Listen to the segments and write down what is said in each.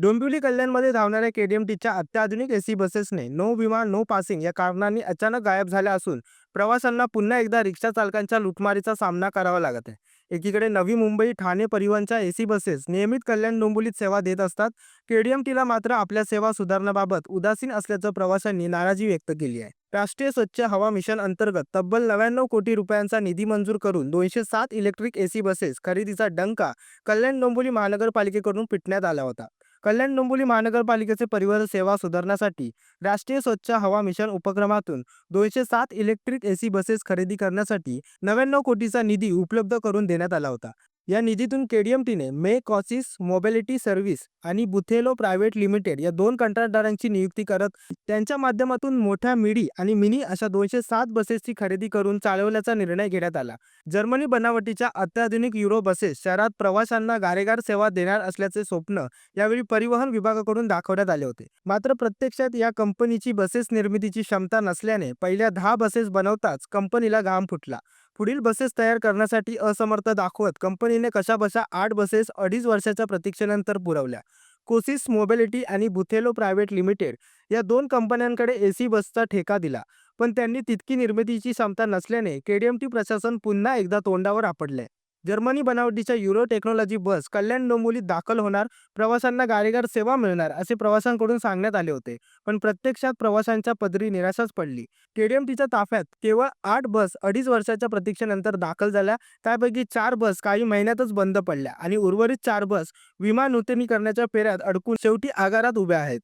डोंबिवली कल्याणमध्ये धावणाऱ्या केडीएमटीच्या अत्याधुनिक एसी बसेसने नो विमा नो पासिंग या कारणांनी अचानक गायब झाल्या असून प्रवाशांना पुन्हा एकदा रिक्षा चालकांच्या लुटमारीचा सामना करावा लागत आहे. एकीकडे नवी मुंबई ठाणे परिवहनच्या एसी बसेस नियमित कल्याण डोंबिवलीत सेवा देत असतात केडीएमटीला मात्र आपल्या सेवा सुधारण्याबाबत उदासीन असल्याचं प्रवाशांनी नाराजी व्यक्त केली आहे. राष्ट्रीय स्वच्छ हवा मिशन अंतर्गत तब्बल नव्याण्णव कोटी रुपयांचा निधी मंजूर करून दोनशे सात इलेक्ट्रिक एसी बसेस खरेदीचा डंका कल्याण डोंबिवली महानगरपालिकेकडून पिटण्यात आला होता. कल्याण डोंबिवली महानगरपालिकेचे परिवहन सेवा सुधारण्यासाठी राष्ट्रीय स्वच्छ हवा मिशन उपक्रमातून दोनशे सात इलेक्ट्रिक एसी बसेस खरेदी करण्यासाठी नव्याण्णव कोटीचा निधी उपलब्ध करून देण्यात आला होता. या निधीतून केडीएमटीने मे कॉसिस मोबिलिटी सर्व्हिस आणि बुथेलो प्रायव्हेट लिमिटेड या दोन कंत्राटदारांची नियुक्ती करत त्यांच्या माध्यमातून मोठ्या मिडी आणि मिनी अशा दोनशे सात बसेसची खरेदी करून चालवल्याचा निर्णय घेण्यात आला. जर्मनी बनावटीच्या अत्याधुनिक युरो बसेस शहरात प्रवाशांना गारेगार सेवा देणार असल्याचे स्वप्न यावेळी परिवहन विभागाकडून दाखवण्यात आले होते. मात्र प्रत्यक्षात या कंपनीची बसेस निर्मितीची क्षमता नसल्याने पहिल्या दहा बसेस बनवताच कंपनीला घाम फुटला. पुढील बसेस तयार करण्यासाठी असमर्थ दाखवत कंपनीने कशाबशा आठ बसेस अडीच वर्षाच्या प्रतीक्षेनंतर पुरवल्या. कोसिस मोबिलिटी आणि बुथेलो प्रायव्हेट लिमिटेड या दोन कंपन्यांकडे एसी बसचा ठेका दिला पण त्यांनी तितकी निर्मितीची क्षमता नसल्याने केडीएमटी प्रशासन पुन्हा एकदा तोंडावर आपडले. जर्मनी बनावटीच्या युरो टेक्नॉलॉजी बस कल्याण डोंबिवलीत दाखल होणार. प्रवाशांना गारेगार सेवा मिळणार असे प्रवाशांकडून सांगण्यात आले होते. पण प्रत्यक्षात प्रवाशांच्या पदरी निराशाच पडली. केडीएमटीच्या ताफ्यात केवळ आठ बस अडीच वर्षाच्या प्रतीक्षेनंतर दाखल झाल्या. त्यापैकी चार बस काही महिन्यातच बंद पडल्या आणि उर्वरित चार बस विमा नूतनीकरणाच्या फेऱ्यात अडकून शेवटी आगारात उभ्या आहेत.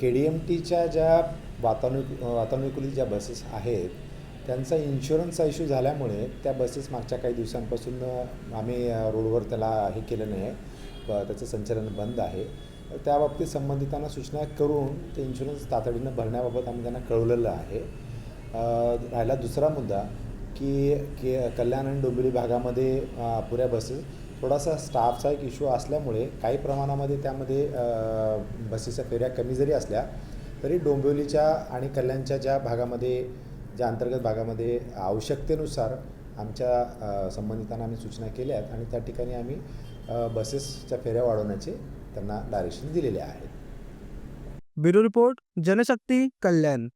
के डी एम टीच्या ज्या वातानुक वातानुकूलित ज्या बसेस आहेत त्यांचा इन्शुरन्सचा इश्यू झाल्यामुळे त्या बसेस मागच्या काही दिवसांपासून आम्ही रोडवर त्याला हे केलं नाही. आहे ब- त्याचं संचालन बंद आहे. त्या बाबतीत संबंधितांना सूचना करून ते इन्शुरन्स तातडीनं भरण्याबाबत आम्ही त्यांना कळवलेलं आहे. राहिला दुसरा मुद्दा की के कल्याण आणि डोंबिवली भागामध्ये अपुऱ्या बसेस थोडासा स्टाफचा एक इश्यू असल्यामुळे काही प्रमाणामध्ये त्यामध्ये बसेसच्या फेऱ्या कमी जरी असल्या तरी डोंबिवलीच्या आणि कल्याणच्या ज्या भागामध्ये ज्या अंतर्गत भागामध्ये आवश्यकतेनुसार आमच्या संबंधितांना आम्ही सूचना केल्या आहेत आणि त्या ठिकाणी आम्ही बसेसच्या फेऱ्या वाढवण्याचे त्यांना डायरेक्शन दिलेले आहेत. Bureau report Janshakti Kalyan.